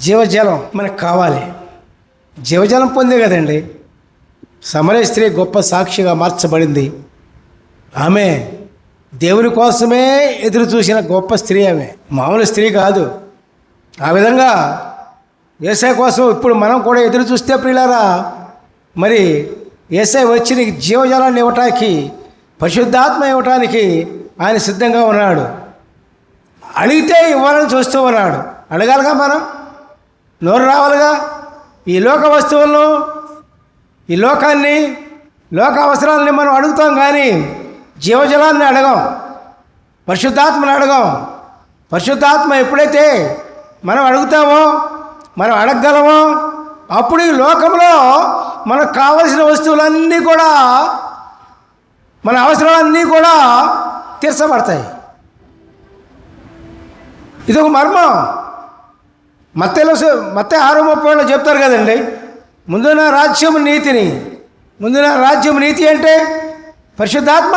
జీవజలం మనకు కావాలి. జీవజలం పొందే కదండి. సమరే స్త్రీ గొప్ప సాక్షిగా మార్చబడింది. ఆమె దేవుని కోసమే ఎదురు చూసిన గొప్ప స్త్రీ ఆమె. మామూలు స్త్రీ కాదు. ఆ విధంగా ఏసై కోసం ఇప్పుడు మనం కూడా ఎదురు చూస్తే ప్రియులారా మరి ఏసై వచ్చి నీకు జీవజలాన్ని ఇవ్వటానికి పరిశుద్ధాత్మ ఇవ్వటానికి ఆయన సిద్ధంగా ఉన్నాడు. అడిగితే ఇవ్వాలని చూస్తూ ఉన్నాడు. అడగాలిగా మనం? నోరు రావాలిగా? ఈ లోక వస్తువులను ఈ లోకాన్ని లోక అవసరాలని మనం అడుగుతాం కానీ జీవజలాన్ని అడగం. పరిశుద్ధాత్మను అడగం. పరిశుద్ధాత్మ ఎప్పుడైతే మనం అడుగుతామో మనం అడగగలమో అప్పుడు ఈ లోకంలో మనకు కావలసిన వస్తువులన్నీ కూడా మన అవసరాలన్నీ కూడా తీర్చబడతాయి. ఇది ఒక మర్మం. మత్తెలో మత్తే ఆరు ముప్పై చెప్తారు కదండి. ముందున రాజ్యం నీతిని. ముందున రాజ్యం నీతి అంటే పరిశుద్ధాత్మ.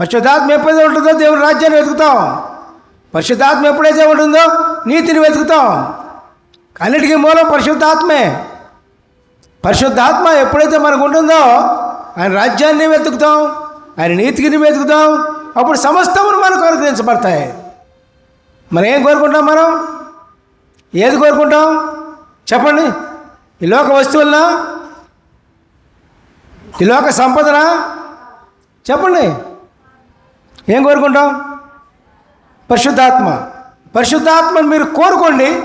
పరిశుద్ధాత్మ ఎప్పుడైతే ఉంటుందో దేవుని రాజ్యాన్ని వెతుకుతాం. పరిశుద్ధాత్మ ఎప్పుడైతే ఉంటుందో నీతిని వెతుకుతాం. అన్నిటికీ మూలం పరిశుద్ధాత్మే. పరిశుద్ధాత్మ ఎప్పుడైతే మనకు ఉంటుందో ఆయన రాజ్యాన్ని వెతుకుతాం. ఆయన నీతికిని వెతుకుతాం. అప్పుడు సమస్తమును మనకు అనుగ్రహించబడతాయి. మనం ఏం కోరుకుంటాం మనం? ఏది కోరుకుంటాం? చెప్పండి. ఈ లోక వస్తువులనా? ఈ లోక సంపదనా? చెప్పండి. ఏం కోరుకుంటాం? పరిశుద్ధాత్మ. పరిశుద్ధాత్మను మీరు కోరుకోండి.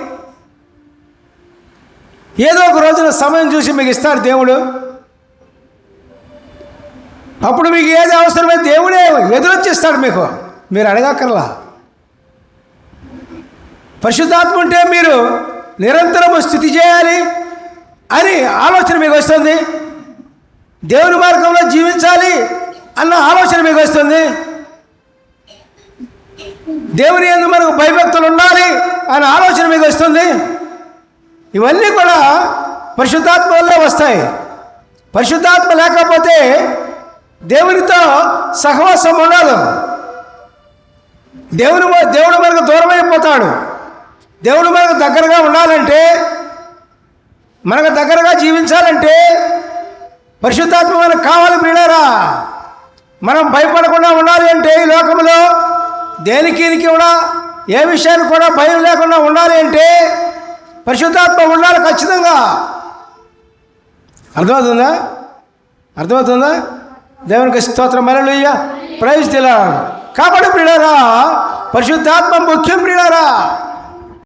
ఏదో ఒక రోజున సమయం చూసి మీకు ఇస్తాడు దేవుడు. అప్పుడు మీకు ఏది అవసరమైతే దేవుడే ఎదురొచ్చిస్తాడు మీకు. మీరు అడగక్కర్లా. పరిశుద్ధాత్మ ఉంటే మీరు నిరంతరము స్థితి చేయాలి అని ఆలోచన మీకు వస్తుంది. దేవుని మార్గంలో జీవించాలి అన్న ఆలోచన మీకు వస్తుంది. దేవుని ఎందు మనకు భయభక్తులు ఉండాలి అనే ఆలోచన మీకు వస్తుంది. ఇవన్నీ కూడా పరిశుద్ధాత్మ వల్లే వస్తాయి. పరిశుద్ధాత్మ లేకపోతే దేవునితో సహవాసం ఉండదు దేవుని దేవుడు మనకు దూరమైపోతాడు. దేవుడు మనకు దగ్గరగా ఉండాలంటే మనకు దగ్గరగా జీవించాలంటే పరిశుద్ధాత్మ మనకు కావాలి ప్రియులారా. మనం భయపడకుండా ఉండాలి అంటే ఈ లోకంలో దేనికి కూడా ఏ విషయానికి కూడా భయం లేకుండా ఉండాలి అంటే పరిశుద్ధాత్మ ఉండాలి ఖచ్చితంగా. అర్థమవుతుందా? అర్థమవుతుందా? దేవునికి స్తోత్రం. మరలుయ్య ప్రైజ్ తెలా కాబట్టి ప్రియులారా పరిశుద్ధాత్మ ముఖ్యం ప్రియులారా.